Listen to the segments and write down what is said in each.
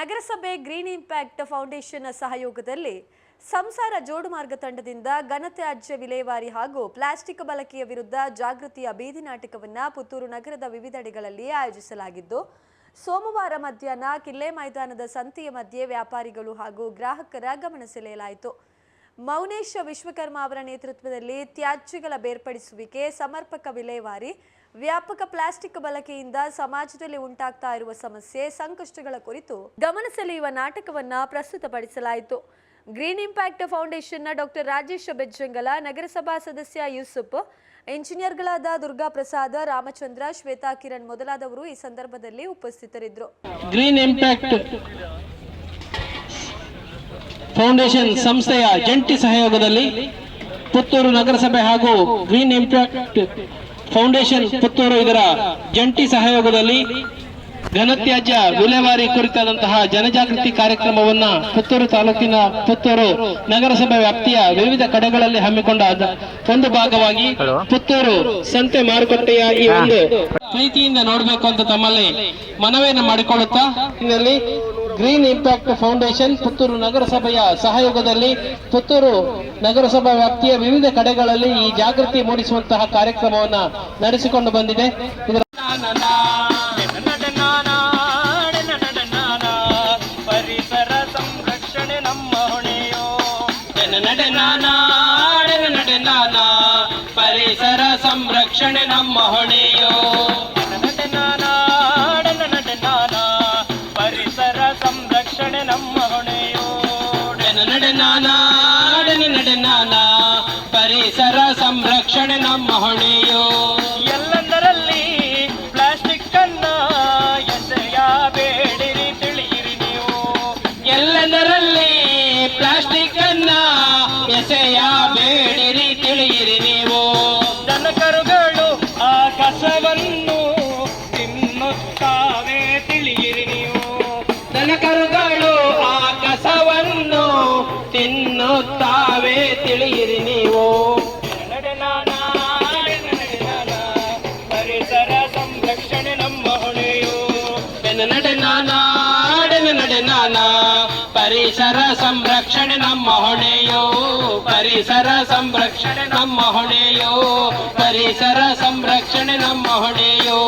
ನಗರಸಭೆ green impact foundation ಸಹಯೋಗದಲ್ಲಿ ಸಂಸಾರ ಜೋಡು ಮಾರ್ಗ ತಂಡದಿಂದ ಘನತ್ಯಾಜ್ಯ ವಿಲೇವಾರಿ ಹಾಗೂ ಪ್ಲಾಸ್ಟಿಕ್ ಬಳಕೆಯ ವಿರುದ್ಧ ಜಾಗೃತಿಯ ಬೀದಿ ನಾಟಕವನ್ನು ಪುತ್ತೂರು ನಗರದ ವಿವಿಧೆಡೆಗಳಲ್ಲಿ ಆಯೋಜಿಸಲಾಗಿದ್ದು, ಸೋಮವಾರ ಮಧ್ಯಾಹ್ನ ಕಿಲ್ಲೆ ಮೈದಾನದ ಸಂತೆಯ ಮಧ್ಯೆ ವ್ಯಾಪಾರಿಗಳು ಹಾಗೂ ಗ್ರಾಹಕರ ಗಮನ ಸೆಳೆಯಲಾಯಿತು. ಮೌನೇಶ್ ವಿಶ್ವಕರ್ಮ ಅವರ ನೇತೃತ್ವದಲ್ಲಿ ತ್ಯಾಜ್ಯಗಳ ಬೇರ್ಪಡಿಸುವಿಕೆ, ಸಮರ್ಪಕ ವಿಲೇವಾರಿ ವ್ಯಾಪಕ ಪ್ಲಾಸ್ಟಿಕ್ ಬಳಕೆಯಿಂದ ಸಮಾಜದಲ್ಲಿ ಉಂಟಾಗ್ತಾ ಇರುವ ಸಮಸ್ಯೆ, ಸಂಕಷ್ಟಗಳ ಕುರಿತು ಗಮನ ಸೆಳೆಯುವ ನಾಟಕವನ್ನ ಪ್ರಸ್ತುತಪಡಿಸಲಾಯಿತು. ಗ್ರೀನ್ ಇಂಪ್ಯಾಕ್ಟ್ ಫೌಂಡೇಶನ್ನ ಡಾಕ್ಟರ್ ರಾಜೇಶ್ ಬೆಜ್ಜಂಗಲ, ನಗರಸಭಾ ಸದಸ್ಯ ಯೂಸುಫ್ ಇಂಜಿನಿಯರ್ಗಳಾದ ದುರ್ಗಾ ಪ್ರಸಾದ್ ರಾಮಚಂದ್ರ, ಶ್ವೇತಾ ಕಿರಣ್ ಮೊದಲಾದವರು ಈ ಸಂದರ್ಭದಲ್ಲಿ ಉಪಸ್ಥಿತರಿದ್ದರು. ಗ್ರೀನ್ ಇಂಪ್ಯಾಕ್ಟ್ ಫೌಂಡೇಶನ್ ಸಂಸ್ಥೆಯ ಜಂಟಿ ಸಹಯೋಗದಲ್ಲಿ ಪುತ್ತೂರು ನಗರಸಭೆ ಹಾಗೂ ಗ್ರೀನ್ ಇಂಪ್ಯಾಕ್ಟ್ ಫೌಂಡೇಶನ್ ಪುತ್ತೂರು ಇದರ ಜಂಟಿ ಸಹಯೋಗದಲ್ಲಿ ಘನತ್ಯಾಜ್ಯ ವಿಲೇವಾರಿ ಕುರಿತಾದಂತಹ ಜನಜಾಗೃತಿ ಕಾರ್ಯಕ್ರಮವನ್ನ ಪುತ್ತೂರು ತಾಲೂಕಿನ ಪುತ್ತೂರು ನಗರಸಭೆ ವ್ಯಾಪ್ತಿಯ ವಿವಿಧ ಕಡೆಗಳಲ್ಲಿ ಹಮ್ಮಿಕೊಂಡ ಒಂದು ಭಾಗವಾಗಿ ಪುತ್ತೂರು ಸಂತೆ ಮಾರುಕಟ್ಟೆಯ ಈ ಒಂದು ಪ್ರೀತಿಯಿಂದ ನೋಡಬೇಕು ಅಂತ ತಮ್ಮಲ್ಲಿ ಮನವಿಯನ್ನು ಮಾಡಿಕೊಳ್ಳುತ್ತಾ ಇದರಲ್ಲಿ ಗ್ರೀನ್ ಇಂಪ್ಯಾಕ್ಟ್ ಫೌಂಡೇಶನ್ ಪುತ್ತೂರು ನಗರಸಭೆಯ ಸಹಯೋಗದಲ್ಲಿ ಪುತ್ತೂರು ನಗರಸಭಾ ವ್ಯಾಪ್ತಿಯ ವಿವಿಧ ಕಡೆಗಳಲ್ಲಿ ಈ ಜಾಗೃತಿ ಮೂಡಿಸುವಂತಹ ಕಾರ್ಯಕ್ರಮವನ್ನು ನಡೆಸಿಕೊಂಡು ಬಂದಿದೆ. ಇದರ ಪರಿಸರ ಸಂರಕ್ಷಣೆ ನಮ್ಮ ಹೊಣೆಯೋ. ಹೊಣೆಯೋ ಎಲ್ಲಂದರಲ್ಲಿ ಪ್ಲಾಸ್ಟಿಕ್ ಅನ್ನ ಎಸೆಯಬೇಡಿರಿ ತಿಳಿಯಿರಿ ನೀವು. ಎಲ್ಲದರಲ್ಲಿ ಪ್ಲಾಸ್ಟಿಕ್ ಅನ್ನ ಎಸೆಯಬೇಡಿರಿ ತಿಳಿಯಿರಿ ನೀವು. ದನಕರುಗಳು ಆ ಕಸವನ್ನು ತಿನ್ನುತ್ತಾವೆ ತಿಳಿಯಿರಿ ನೀವು. ದನಕರುಗಳು ಆ ಕಸವನ್ನು ತಿನ್ನುತ್ತಾವೆ ತಿಳಿಯಿರಿ ನೀವು. ಪರಿಸರ ಸಂರಕ್ಷಣೆ ನಮ್ಮ ಹೊಣೆಯೋ, ಪರಿಸರ ಸಂರಕ್ಷಣೆ ನಮ್ಮ ಹೊಣೆಯೋ, ಪರಿಸರ ಸಂರಕ್ಷಣೆ ನಮ್ಮ ಹೊಣೆಯೋ.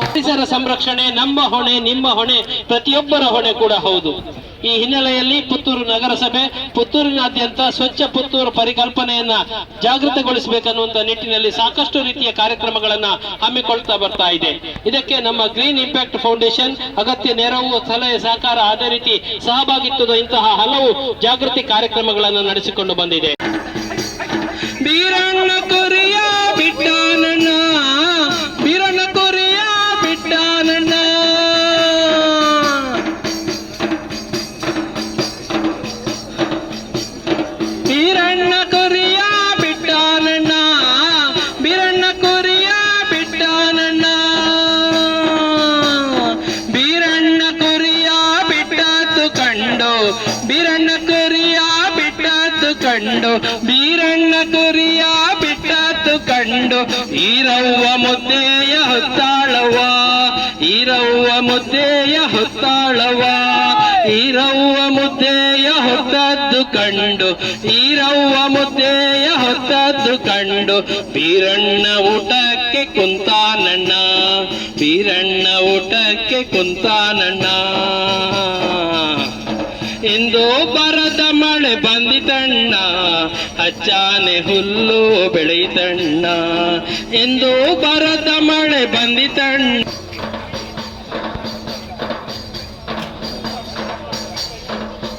ಪರಿಸರ ಸಂರಕ್ಷಣೆ ನಮ್ಮ ಹೊಣೆ, ನಿಮ್ಮ ಹೊಣೆ, ಪ್ರತಿಯೊಬ್ಬರ ಹೊಣೆ ಕೂಡ ಹೌದು. ಈ ಹಿನ್ನೆಲೆಯಲ್ಲಿ ಪುತ್ತೂರು ನಗರಸಭೆ ಪುತ್ತೂರಿನಾದ್ಯಂತ ಸ್ವಚ್ಛ ಪುತ್ತೂರು ಪರಿಕಲ್ಪನೆಯನ್ನ ಜಾಗೃತಗೊಳಿಸಬೇಕನ್ನುವಂತ ನಿಟ್ಟಿನಲ್ಲಿ ಸಾಕಷ್ಟು ರೀತಿಯ ಕಾರ್ಯಕ್ರಮಗಳನ್ನ ಹಮ್ಮಿಕೊಳ್ತಾ ಬರ್ತಾ ಇದೆ. ಇದಕ್ಕೆ ನಮ್ಮ ಗ್ರೀನ್ ಇಂಪ್ಯಾಕ್ಟ್ ಫೌಂಡೇಶನ್ ಅಗತ್ಯ ನೆರವು, ಸಲಹೆ, ಸಹಕಾರ, ಅದೇ ರೀತಿ ಸಹಭಾಗಿತ್ವದ ಇಂತಹ ಹಲವು ಜಾಗೃತಿ ಕಾರ್ಯಕ್ರಮಗಳನ್ನು ನಡೆಸಿಕೊಂಡು ಬಂದಿದೆ. ಬೀರಣ್ಣ ತುರಿಯ ಬಿಟ್ಟತ್ತು ಕಂಡು, ಈರವ್ವ ಮುದ್ದೆಯ ಹೊತ್ತಾಳವ ಈರವ್ವ ಮುದ್ದೆಯ ಹೊತ್ತಾಳವ ಈರವ್ವ ಮುದ್ದೆಯ ಹೊತ್ತದ್ದು ಕಂಡು, ಈರವ್ವ ಮುದ್ದೆಯ ಹೊತ್ತದ್ದು ಕಂಡು, ಬೀರಣ್ಣ ಊಟಕ್ಕೆ ಕುಂತಾನಣ್ಣ, ಬೀರಣ್ಣ ಊಟಕ್ಕೆ ಕುಂತಾನಣ್ಣ. ಇಂದು ಬರದ ಮಳೆ ಬಂದಿತಣ್ಣ ಅಚ್ಚಾನೆ ಹುಲ್ಲು ಬೆಳೆಯಿತಣ್ಣ. ಎಂದೋ ಬರದ ಮಳೆ ಬಂದಿತಣ್ಣ.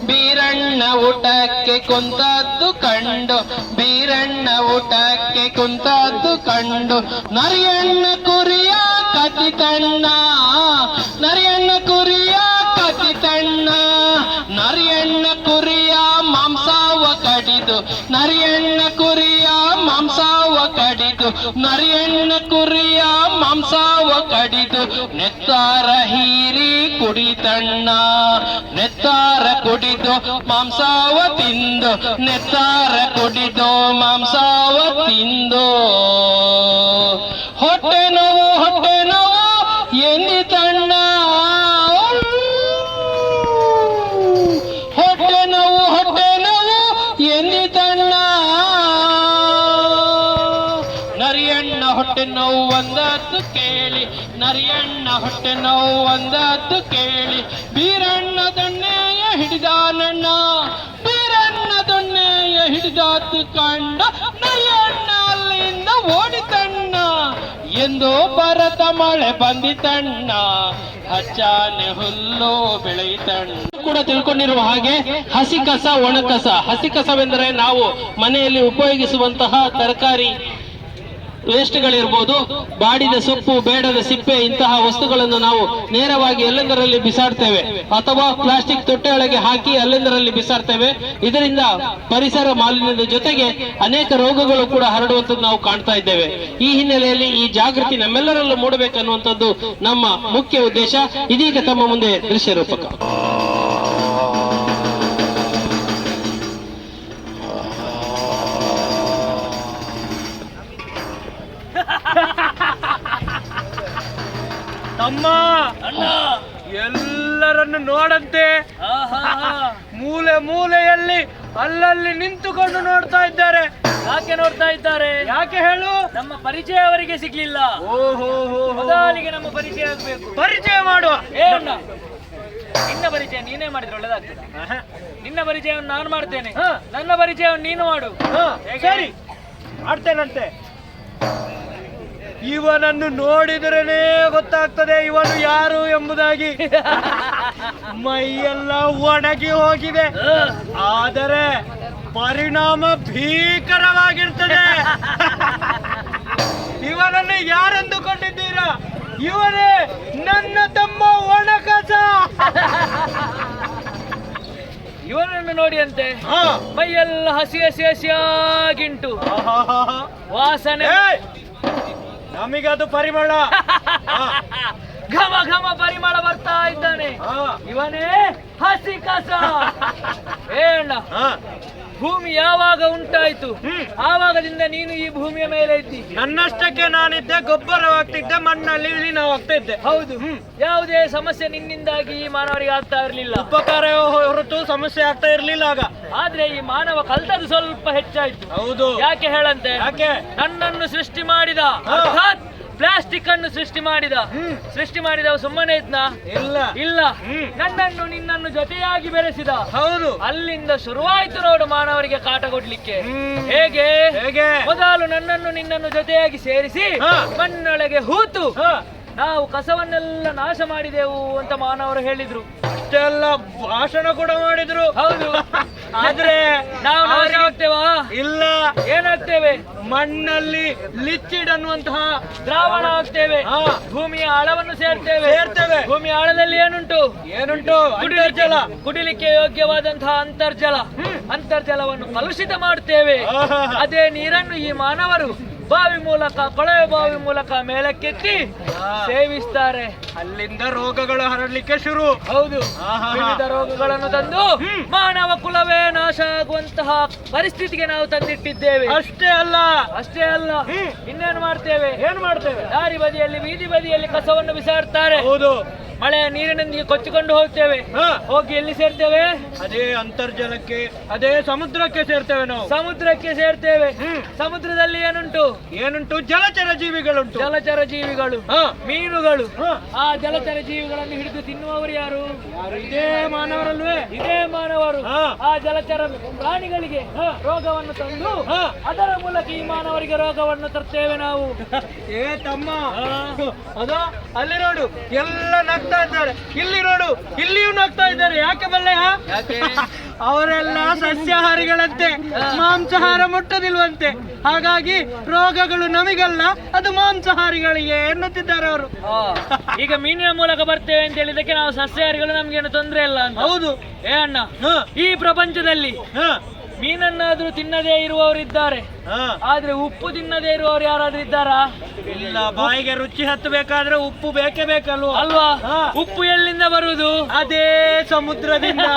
ಬೀರಣ್ಣ ಊಟಕ್ಕೆ ಕುಂತದ್ದು ಕಂಡು, ಬೀರಣ್ಣ ಊಟಕ್ಕೆ ಕುಂತದ್ದು ಕಂಡು. ನರಿಯಣ್ಣ ಕುರಿಯ ಕತ್ತಿತಣ್ಣ, ನರಿಯಣ್ಣ ಕುರಿಯ ನರಿಯಣ್ಣ ಕುರಿಯ ಮಾಂಸಾವ ಕಡಿದು, ನರಿಯಣ್ಣ ಕುರಿಯ ಮಾಂಸವ ಕಡಿದು, ನರಿಯಣ್ಣ ಕುರಿಯ ಮಾಂಸಾವ ಕಡಿದು, ನೆತ್ತಾರ ಹೀರಿ ಕುಡಿತಣ್ಣ ನೆತ್ತಾರ ಕುಡಿದು ಮಾಂಸಾವ ತಿಂದು, ನೆತ್ತಾರ ಕುಡಿದು ಮಾಂಸಾವ ತಿಂದು. ಹೊಟ್ಟೆ ನೋವು ಹೊಟ್ಟೆ ನೋವು ಎಂದಿತಣ್ಣ ಹೊಟ್ಟೆ ನೋವು ಒಂದತ್ತು ಕೇಳಿ. ನರಿಯಣ್ಣ ಹೊಟ್ಟೆ ನೋವು ಒಂದತ್ತು ಕೇಳಿ. ಬೀರಣ್ಣ ದೊಣ್ಣೆಯ ಹಿಡಿದಾನಣ್ಣ. ಬೀರಣ್ಣ ದೊಣ್ಣೆಯ ಹಿಡಿದಾತು ಕಂಡ. ನರಿಯಣ್ಣ ಅಲ್ಲಿಂದ ಓಡಿತಣ್ಣ. ಎಂದು ಬರತ ಮಳೆ ಬಂದಿತಣ್ಣ. ಹಚ್ಚಾನೆ ಹುಲ್ಲು ಬೆಳೆಯಿತಣ್ಣ. ಕೂಡ ತಿಳ್ಕೊಂಡಿರುವ ಹಾಗೆ ಹಸಿ ಕಸ ಒಣ ಕಸ. ಹಸಿ ಕಸವೆಂದರೆ ನಾವು ಮನೆಯಲ್ಲಿ ಉಪಯೋಗಿಸುವಂತಹ ತರಕಾರಿ ವೇಸ್ಟ್ಗಳಿರ್ಬೋದು, ಬಾಡಿದ ಸೊಪ್ಪು, ಬೇಡದ ಸಿಪ್ಪೆ, ಇಂತಹ ವಸ್ತುಗಳನ್ನು ನಾವು ನೇರವಾಗಿ ಎಲ್ಲೆಂದರಲ್ಲಿ ಬಿಸಾಡ್ತೇವೆ ಅಥವಾ ಪ್ಲಾಸ್ಟಿಕ್ ತೊಟ್ಟೆಯೊಳಗೆ ಹಾಕಿ ಅಲ್ಲೆಂದರಲ್ಲಿ ಬಿಸಾಡ್ತೇವೆ. ಇದರಿಂದ ಪರಿಸರ ಮಾಲಿನ್ಯದ ಜೊತೆಗೆ ಅನೇಕ ರೋಗಗಳು ಕೂಡ ಹರಡುವಂಥದ್ದು ನಾವು ಕಾಣ್ತಾ ಇದ್ದೇವೆ. ಈ ಹಿನ್ನೆಲೆಯಲ್ಲಿ ಈ ಜಾಗೃತಿ ನಮ್ಮೆಲ್ಲರಲ್ಲೂ ಮೂಡಬೇಕನ್ನುವಂಥದ್ದು ನಮ್ಮ ಮುಖ್ಯ ಉದ್ದೇಶ. ಇದೀಗ ತಮ್ಮ ಮುಂದೆ ದೃಶ್ಯ ರೂಪಕ. ತಮ್ಮ ಅಣ್ಣ! ಎಲ್ಲರನ್ನು ನೋಡಂತೆ. ಮೂಲೆ ಮೂಲೆಯಲ್ಲಿ ಅಲ್ಲಲ್ಲಿ ನಿಂತುಕೊಂಡು ನೋಡ್ತಾ ಇದ್ದಾರೆ. ಯಾಕೆ ನೋಡ್ತಾ ಇದ್ದಾರೆ? ಯಾಕೆ ಹೇಳು? ನಮ್ಮ ಪರಿಚಯ ಅವರಿಗೆ ಸಿಗ್ಲಿಲ್ಲ. ಓಹೋ ಮೊದಲಿಗೆ ನಮ್ಮ ಪರಿಚಯ ಆಗ್ಬೇಕು. ಪರಿಚಯ ಮಾಡುವ. ಏ ಅಣ್ಣ! ನಿನ್ನ ಪರಿಚಯ ನೀನೇ ಮಾಡಿದ್ರೆ ಒಳ್ಳೇದಾಗ್ತದೆ. ನಿನ್ನ ಪರಿಚಯವನ್ನು ನಾನು ಮಾಡ್ತೇನೆ. ಹಾ. ನನ್ನ ಪರಿಚಯವನ್ನು ನೀನು ಮಾಡು? ಸರಿ. ಮಾಡ್ತೇನಂತೆ. ಇವನನ್ನು ನೋಡಿದ್ರೇನೆ ಗೊತ್ತಾಗ್ತದೆ ಇವನು ಯಾರು ಎಂಬುದಾಗಿ. ಮೈಯೆಲ್ಲ ಒಣಗಿ ಹೋಗಿದೆ. ಆದರೆ ಪರಿಣಾಮ ಭೀಕರವಾಗಿರ್ತದೆ. ಇವನನ್ನು ಯಾರೆಂದುಕೊಂಡಿದ್ದೀರಾ? ಇವನೇ ನನ್ನ ತಮ್ಮ ಒಣಕಸ. ಇವನನ್ನು ನೋಡಿ ಅಂತೆ. ಮೈಯೆಲ್ಲ ಹಸಿ ಹಸಿ ಹಸಿಯಾಗಿಂಟು. ವಾಸನೆ. ನಮಿಗದು ಪರಿಮಳ. ಘಮ ಘಮ ಪರಿಮಳ ಬರ್ತಾ ಇದ್ದಾನೆ. ಇವನೇ ಹಸಿ ಕಸ ಏ ಅಣ್ಣ ಹಾ. ಭೂಮಿ ಯಾವಾಗ ಉಂಟಾಯ್ತು? ಆವಾಗದಿಂದ ನೀನು ಈ ಭೂಮಿಯ ಮೇಲೆ ಇದ್ದಿ. ನನ್ನಷ್ಟಕ್ಕೆ ನಾನಿದ್ದೆ ಗೊಬ್ಬರವಾಗ್ತಿದ್ದೆ ಮಣ್ಣಲ್ಲಿ ವಿಲೀನವಾಗ್ತಾ ಇದ್ದೆ ಹೌದು ಯಾವುದೇ ಸಮಸ್ಯೆ ನಿನ್ನಿಂದಾಗಿ ಈ ಮಾನವರಿಗೆ ಆಗ್ತಾ ಇರಲಿಲ್ಲ. ಉಪಕಾರ ಹೊರತು ಸಮಸ್ಯೆ ಆಗ್ತಾ ಇರಲಿಲ್ಲ ಆಗ. ಆದ್ರೆ ಈ ಮಾನವ ಕಲ್ತದ್ದು ಸ್ವಲ್ಪ ಹೆಚ್ಚಾಯ್ತು. ಹೌದು. ಯಾಕೆ ಹೇಳಂತೆ? ಯಾಕೆ? ನನ್ನನ್ನು ಸೃಷ್ಟಿ ಮಾಡಿದ. ಅರ್ಥಾತ್ ಪ್ಲಾಸ್ಟಿಕ್ ಅನ್ನು ಸೃಷ್ಟಿ ಮಾಡಿದ. ಹ್ಮ್. ಸೃಷ್ಟಿ ಮಾಡಿದವ ಸುಮ್ಮನೆ ಇದ್ನ? ಇಲ್ಲ. ಇಲ್ಲ. ನನ್ನನ್ನು ನಿನ್ನನ್ನು ಜೊತೆಯಾಗಿ ಬೆರೆಸಿದ. ಹೌದು. ಅಲ್ಲಿಂದ ಶುರುವಾಯಿತು ನೋಡು ಮಾನವರಿಗೆ ಕಾಟ ಕೊಡ್ಲಿಕ್ಕೆ. ಹೇಗೆ? ಹೇಗೆ? ಮೊದಲು ನನ್ನನ್ನು ನಿನ್ನನ್ನು ಜೊತೆಯಾಗಿ ಸೇರಿಸಿ. ಮಣ್ಣೊಳಗೆ ಹೂತು. ಹಾ. ನಾವು ಕಸವನ್ನೆಲ್ಲ ನಾಶ ಮಾಡಿದೆವು ಅಂತ ಮಾನವರು ಹೇಳಿದ್ರು. ಅಷ್ಟೆಲ್ಲ ಭಾಷಣ ಕೂಡ ಮಾಡಿದ್ರು. ಹೌದು. ಆದ್ರೆ ನಾವು ನಾಶ ಆಗ್ತೇವಾ ಇಲ್ಲ. ಏನಾಗ್ತೇವೆ? ಮಣ್ಣಲ್ಲಿ ಲಿಕ್ವಿಡ್ ಅನ್ನುವಂತಹ ದ್ರಾವಣ ಆಗ್ತೇವೆ. ಭೂಮಿಯ ಆಳವನ್ನು ಸೇರ್ತೇವೆ. ಸೇರ್ತೇವೆ. ಭೂಮಿಯ ಆಳದಲ್ಲಿ ಏನುಂಟು? ಏನುಂಟು? ಅಂತರ್ಜಲ. ಕುಡಿಲಿಕ್ಕೆ ಯೋಗ್ಯವಾದಂತಹ ಅಂತರ್ಜಲ. ಅಂತರ್ಜಲವನ್ನು ಕಲುಷಿತ ಮಾಡ್ತೇವೆ. ಅದೇ ನೀರನ್ನು ಈ ಮಾನವರು ಬಾವಿ ಮೂಲಕ ಕೊಳವೆ ಬಾವಿ ಮೂಲಕ ಮೇಲಕ್ಕೆತ್ತಿ. ಸೇವಿಸ್ತಾರೆ. ಅಲ್ಲಿಂದ ರೋಗಗಳು ಹರಡಲಿಕ್ಕೆ ಶುರು. ಹೌದು. ವಿವಿಧ ರೋಗಗಳನ್ನು ತಂದು ಮಾನವ ಕುಲವೇ ನಾಶ ಆಗುವಂತಹ ಪರಿಸ್ಥಿತಿಗೆ ನಾವು ತಂದಿಟ್ಟಿದ್ದೇವೆ. ಅಷ್ಟೇ ಅಲ್ಲ. ಅಷ್ಟೇ ಅಲ್ಲ. ಇನ್ನೇನು ಮಾಡ್ತೇವೆ? ಏನ್ ಮಾಡ್ತೇವೆ? ದಾರಿ ಬದಿಯಲ್ಲಿ ಬೀದಿ ಬದಿಯಲ್ಲಿ ಕಸವನ್ನು ಬಿಸಾಡ್ತಾರೆ. ಹೌದು. ಮಳೆಯ ನೀರಿನೊಂದಿಗೆ ಕೊಚ್ಚಿಕೊಂಡು ಹೋಗ್ತೇವೆ. ಹೋಗಿ ಎಲ್ಲಿ ಸೇರ್ತೇವೆ? ಅದೇ ಅಂತರ್ಜಲಕ್ಕೆ ಅದೇ ಸಮುದ್ರಕ್ಕೆ ಸೇರ್ತೇವೆ ನಾವು. ಸಮುದ್ರಕ್ಕೆ ಸೇರ್ತೇವೆ. ಸಮುದ್ರದಲ್ಲಿ ಏನುಂಟು? ಏನುಂಟು? ಜಲಚರ ಜೀವಿಗಳುಂಟು. ಜಲಚರ ಜೀವಿಗಳು ಹಾ. ಮೀನುಗಳು. ಹಾ. ಆ ಜಲಚರ ಜೀವಿಗಳನ್ನು ಹಿಡಿದು ತಿನ್ನುವವರು ಯಾರು? ಇದೇ ಮಾನವರಲ್ವೇ. ಇದೇ ಮಾನವರು. ಹಾ. ಆ ಜಲಚರ ಪ್ರಾಣಿಗಳಿಗೆ ರೋಗವನ್ನು ತಂದು. ಅದರ ಮೂಲಕ ಈ ಮಾನವರಿಗೆ ರೋಗವನ್ನು ತರ್ತೇವೆ ನಾವು. ಏ ತಮ್ಮ. ಅದು ಅಲ್ಲಿ ನೋಡು ಎಲ್ಲ ನಗ್ತಾ ಇದ್ದಾರೆ. ಇಲ್ಲಿ ನೋಡು ಇಲ್ಲಿಯೂ ಹೋಗ್ತಾ ಇದ್ದಾರೆ. ಯಾಕೆ ಬಲ್ಲೆಯ? ಯಾಕೆ? ಅವರೆಲ್ಲ ಸಸ್ಯಾಹಾರಿಗಳಂತೆ ಮಾಂಸಾಹಾರ ಮುಟ್ಟದಿಲ್ವಂತೆ. ಹಾಗಾಗಿ ರೋಗಗಳು ನಮಗಲ್ಲ ಅದು ಮಾಂಸಾಹಾರಿಗಳಿಗೆ ಎನ್ನುತ್ತಿದ್ದಾರೆ ಅವರು. ಈಗ ಮೀನಿನ ಮೂಲಕ ಬರ್ತೇವೆ ಅಂತ ಹೇಳಿದಕ್ಕೆ ನಾವು ಸಸ್ಯಾಹಾರಿಗಳು ನಮ್ಗೇನು ತೊಂದ್ರೆ ಇಲ್ಲ ಹೌದು. ಏ ಅಣ್ಣ ಈ ಪ್ರಪಂಚದಲ್ಲಿ ಮೀನನ್ನಾದ್ರೂ ತಿನ್ನದೇ ಇರುವವರು ಇದ್ದಾರೆ. ಆದ್ರೆ ಉಪ್ಪು ತಿನ್ನದೇ ಇರುವವರು ಯಾರಾದ್ರೂ ಇದ್ದಾರಾ? ಇಲ್ಲ ಬಾಯಿಗೆ ರುಚಿ ಹತ್ತಬೇಕಾದ್ರೆ ಉಪ್ಪು ಬೇಕೇ ಬೇಕಲ್ವ? ಅಲ್ವಾ? ಉಪ್ಪು ಎಲ್ಲಿಂದ ಬರುವುದು ಅದೇ ಸಮುದ್ರದಿಂದ.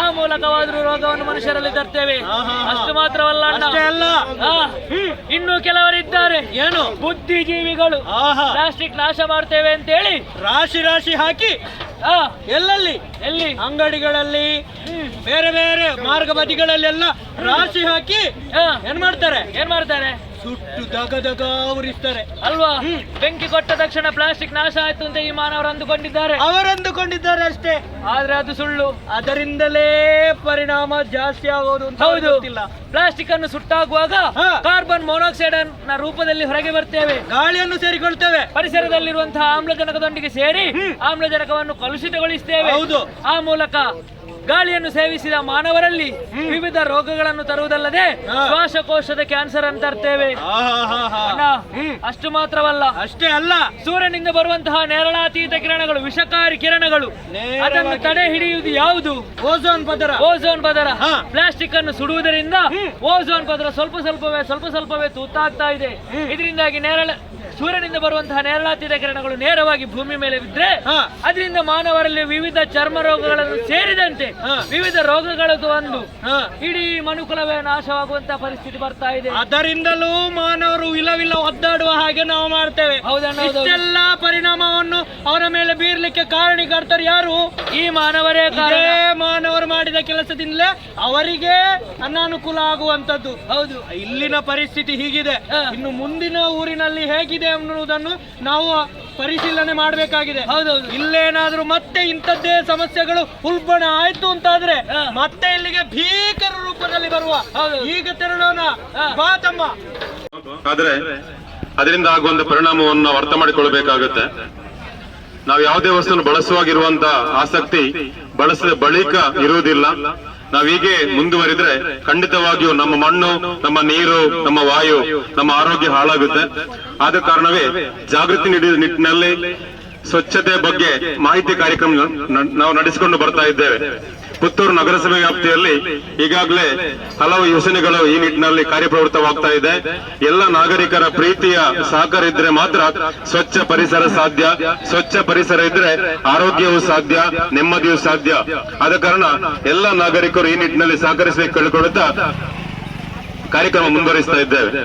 ಆ ಮೂಲಕವಾದ್ರೂ ರೋಗವನ್ನು ಮನುಷ್ಯರಲ್ಲಿ ತರ್ತೇವೆ. ಅಷ್ಟು ಮಾತ್ರವಲ್ಲ ಅಲ್ಲ. ಇನ್ನು ಕೆಲವರಿದ್ದಾರೆ. ಏನು? ಬುದ್ಧಿಜೀವಿಗಳು. ಆಹಾ. ಪ್ಲಾಸ್ಟಿಕ್ ನಾಶ ಮಾಡ್ತೇವೆ ಅಂತ ಹೇಳಿ ರಾಶಿ ರಾಶಿ ಹಾಕಿ. ಎಲ್ಲಲ್ಲಿ? ಎಲ್ಲಿ? ಅಂಗಡಿಗಳಲ್ಲಿ ಬೇರೆ ಬೇರೆ ಮಾರ್ಗ ಬದಿಗಳಲ್ಲೆಲ್ಲ ರಾಶಿ ಹಾಕಿ ಏನ್ ಮಾಡ್ತಾರೆ? ಏನ್ ಮಾಡ್ತಾರೆ? ಸುಟ್ಟು ದಗ ದಗ ಉರಿಸ್ತಾರೆ ಅಲ್ವಾ ಬೆಂಕಿ ಕೊಟ್ಟ ತಕ್ಷಣ ಪ್ಲಾಸ್ಟಿಕ್ ನಾಶ ಆಯ್ತು ಅಂತ ಈ ಮಾನವರು ಅಂದುಕೊಂಡಿದ್ದಾರೆ. ಅವರಂದುಕೊಂಡಿದ್ದಾರೆ ಅಷ್ಟೇ. ಆದ್ರೆ ಅದು ಸುಳ್ಳು. ಅದರಿಂದಲೇ ಪರಿಣಾಮ ಜಾಸ್ತಿ ಆಗೋದು ಅಂತ ಹೌದು. ಪ್ಲಾಸ್ಟಿಕ್ ಅನ್ನು ಸುಟ್ಟಾಗುವಾಗ ಕಾರ್ಬನ್ ಮೊನಾಕ್ಸೈಡ್ನ ರೂಪದಲ್ಲಿ ಹೊರಗೆ ಬರ್ತೇವೆ. ಗಾಳಿಯನ್ನು ಸೇರಿಕೊಳ್ತೇವೆ. ಪರಿಸರದಲ್ಲಿರುವಂತಹ ಆಮ್ಲಜನಕದೊಂದಿಗೆ ಸೇರಿ ಆಮ್ಲಜನಕವನ್ನು ಕಲುಷಿತಗೊಳಿಸ್ತೇವೆ. ಹೌದು. ಆ ಮೂಲಕ ಗಾಳಿಯನ್ನು ಸೇವಿಸಿದ ಮಾನವರಲ್ಲಿ ವಿವಿಧ ರೋಗಗಳನ್ನು ತರುವುದಲ್ಲದೆ ಶ್ವಾಸಕೋಶದ ಕ್ಯಾನ್ಸರ್ ಅಂತ ತರ್ತೇವೆ ಅಷ್ಟು ಮಾತ್ರವಲ್ಲ. ಅಷ್ಟೇ ಅಲ್ಲ. ಸೂರ್ಯನಿಂದ ಬರುವಂತಹ ನೇರಳಾತೀತ ಕಿರಣಗಳು ವಿಷಕಾರಿ ಕಿರಣಗಳು ಅದನ್ನು ತಡೆ ಹಿಡಿಯುವುದು ಯಾವುದು? ಓಝೋನ್ ಪದರ. ಓಝೋನ್ ಪದರ. ಪ್ಲಾಸ್ಟಿಕ್ ಅನ್ನು ಸುಡುವುದರಿಂದ ಓಝೋನ್ ಪದರ ಸ್ವಲ್ಪ ಸ್ವಲ್ಪವೇ ಸ್ವಲ್ಪ ಸ್ವಲ್ಪವೇ ತೂತಾಗ್ತಾ ಇದೆ. ಇದರಿಂದಾಗಿ ನೇರಳ ಸೂರ್ಯನಿಂದ ಬರುವಂತಹ ನೇರಳಾತೀತ ಕಿರಣಗಳು ನೇರವಾಗಿ ಭೂಮಿ ಮೇಲೆ ಬಿದ್ರೆ ಹಾ. ಅದರಿಂದ ಮಾನವರಲ್ಲಿ ವಿವಿಧ ಚರ್ಮ ರೋಗಗಳನ್ನು ಸೇರಿದಂತೆ. ವಿವಿಧ ರೋಗಗಳದ್ದು ಒಂದು. ಇಡೀ ಮನುಕುಲವೇ ನಾಶವಾಗುವಂತಹ ಪರಿಸ್ಥಿತಿ ಬರ್ತಾ ಇದೆ. ಅದರಿಂದಲೂ ಮಾನವರು ಇಲ್ಲವಿಲ್ಲ ಒದ್ದಾಡುವ ಹಾಗೆ ನಾವು ಮಾಡ್ತೇವೆ. ಇಷ್ಟೆಲ್ಲ ಪರಿಣಾಮವನ್ನು ಅವರ ಮೇಲೆ ಬೀರ್ಲಿಕ್ಕೆ ಕಾರಣೀಕರ್ತರು ಯಾರು? ಈ ಮಾನವರೇ ಕಾರಣ. ಮಾನವರು ಮಾಡಿದ ಕೆಲಸದಿಂದಲೇ ಅವರಿಗೆ ಅನಾನುಕೂಲ ಆಗುವಂತದ್ದು ಹೌದು. ಇಲ್ಲಿನ ಪರಿಸ್ಥಿತಿ ಹೀಗಿದೆ. ಇನ್ನು ಮುಂದಿನ ಊರಿನಲ್ಲಿ ಹೇಗಿದೆ? ಅನ್ನುವುದನ್ನು ನಾವು ಪರಿಶೀಲನೆ ಮಾಡಬೇಕಾಗಿದೆ ಹೌದೌದು ಇಲ್ಲೇನಾದ್ರೂ ಮತ್ತೆ ಇಂಥದ್ದೇ ಸಮಸ್ಯೆಗಳು ಉಲ್ಬಣ ಆಯ್ತು ಅಂತಾದ್ರೆ. ಮತ್ತೆ ಇಲ್ಲಿಗೆ ಭೀಕರ ರೂಪದಲ್ಲಿ ಬರುವ. ಈಗ ತೆರಳೋಣ. ಬಾ ತಮ್ಮ ಆದ್ರೆ ಅದರಿಂದ ಆಗುವಂತ ಪರಿಣಾಮವನ್ನು ನಾವು ಅರ್ಥ ಮಾಡಿಕೊಳ್ಬೇಕಾಗುತ್ತೆ ನಾವು ಯಾವುದೇ ವಸ್ತುವನ್ನು ಬಳಸುವಾಗಿರುವಂತ ಆಸಕ್ತಿ ಬಳಸಿದ ಬಳಿಕ ಇರುವುದಿಲ್ಲ ನಾವು ಹೀಗೆ ಮುಂದುವರಿದ್ರೆ ಖಂಡಿತವಾಗಿಯೂ ನಮ್ಮ ಮಣ್ಣು, ನಮ್ಮ ನೀರು, ನಮ್ಮ ವಾಯು, ನಮ್ಮ ಆರೋಗ್ಯ ಹಾಳಾಗುತ್ತೆ. ಆದ ಕಾರಣವೇ ಜಾಗೃತಿ ನೀಡಿದ ನಿಟ್ಟಿನಲ್ಲಿ ಸ್ವಚ್ಛತೆ ಬಗ್ಗೆ ಮಾಹಿತಿ ಕಾರ್ಯಕ್ರಮ ನಾವು ನಡೆಸಿಕೊಂಡು ಬರ್ತಾ ಇದ್ದೇವೆ. ಪುತ್ತೂರು ನಗರಸಭೆ ವ್ಯಾಪ್ತಿಯಲ್ಲಿ ಈಗಾಗಲೇ ಹಲವು ಯೋಜನೆಗಳು ಈ ನಿಟ್ಟಿನಲ್ಲಿ ಕಾರ್ಯಪ್ರವೃತ್ತವಾಗ್ತಾ ಇದೆ. ಎಲ್ಲ ನಾಗರಿಕರ ಪ್ರೀತಿಯ ಸಹಕಾರ ಇದ್ರೆ ಮಾತ್ರ ಸ್ವಚ್ಛ ಪರಿಸರ ಸಾಧ್ಯ. ಸ್ವಚ್ಛ ಪರಿಸರ ಇದ್ರೆ ಆರೋಗ್ಯವೂ ಸಾಧ್ಯ, ನೆಮ್ಮದಿಯೂ ಸಾಧ್ಯ. ಆದ ಕಾರಣ ಎಲ್ಲ ನಾಗರಿಕರು ಈ ನಿಟ್ಟಿನಲ್ಲಿ ಸಹಕರಿಸಬೇಕು ಕೇಳಿಕೊಳ್ಳುತ್ತಾ ಕಾರ್ಯಕ್ರಮ ಮುಂದುವರಿಸ್ತಾ ಇದ್ದೇವೆ.